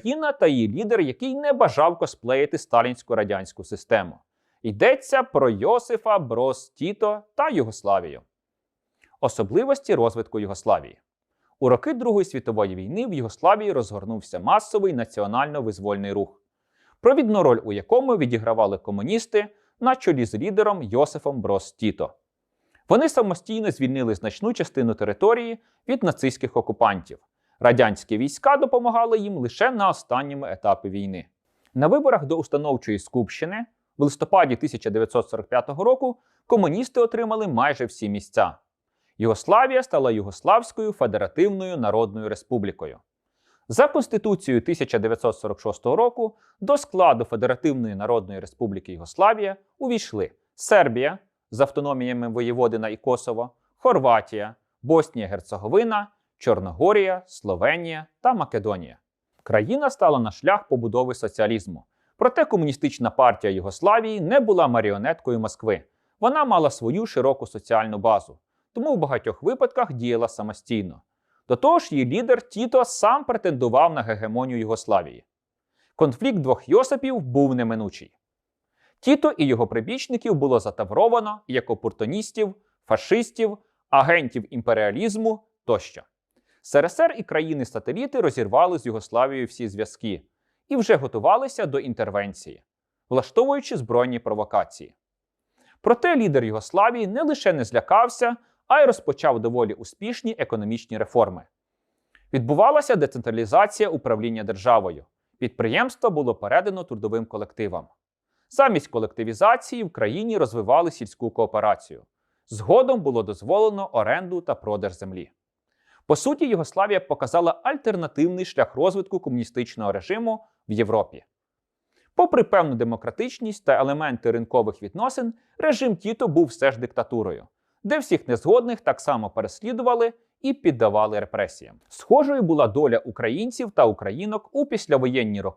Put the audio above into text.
Країна та її лідер, який не бажав косплеїти сталінську радянську систему. Йдеться про Йосифа Брос Тіто та Югославію. Особливості розвитку Югославії. У роки Другої світової війни в Югославії розгорнувся масовий національно-визвольний рух, провідну роль у якому відігравали комуністи на чолі з лідером Йосифом Брос Тіто. Вони самостійно звільнили значну частину території від нацистських окупантів. Радянські війська допомагали їм лише на останньому етапі війни. На виборах до установчої скупщини в листопаді 1945 року комуністи отримали майже всі місця. Югославія стала Югославською Федеративною Народною Республікою. За Конституцією 1946 року до складу Федеративної Народної Республіки Югославія увійшли Сербія з автономіями Воєводина і Косово, Хорватія, Боснія Герцеговина, Чорногорія, Словенія та Македонія. Країна стала на шлях побудови соціалізму. Проте комуністична партія Югославії не була маріонеткою Москви. Вона мала свою широку соціальну базу, тому в багатьох випадках діяла самостійно. До того ж, її лідер Тіто сам претендував на гегемонію Югославії. Конфлікт двох Йосипів був неминучий. Тіто і його прибічників було затавровано як опортуністів, фашистів, агентів імперіалізму тощо. СРСР і країни-сателіти розірвали з Югославією всі зв'язки і вже готувалися до інтервенції, влаштовуючи збройні провокації. Проте лідер Югославії не лише не злякався, а й розпочав доволі успішні економічні реформи. Відбувалася децентралізація управління державою. Підприємство було передано трудовим колективам. Замість колективізації в країні розвивали сільську кооперацію. Згодом було дозволено оренду та продаж землі. По суті, Югославія показала альтернативний шлях розвитку комуністичного режиму в Європі. Попри певну демократичність та елементи ринкових відносин, режим Тіто був все ж диктатурою, де всіх незгодних так само переслідували і піддавали репресіям. Схожою була доля українців та українок у післявоєнні роки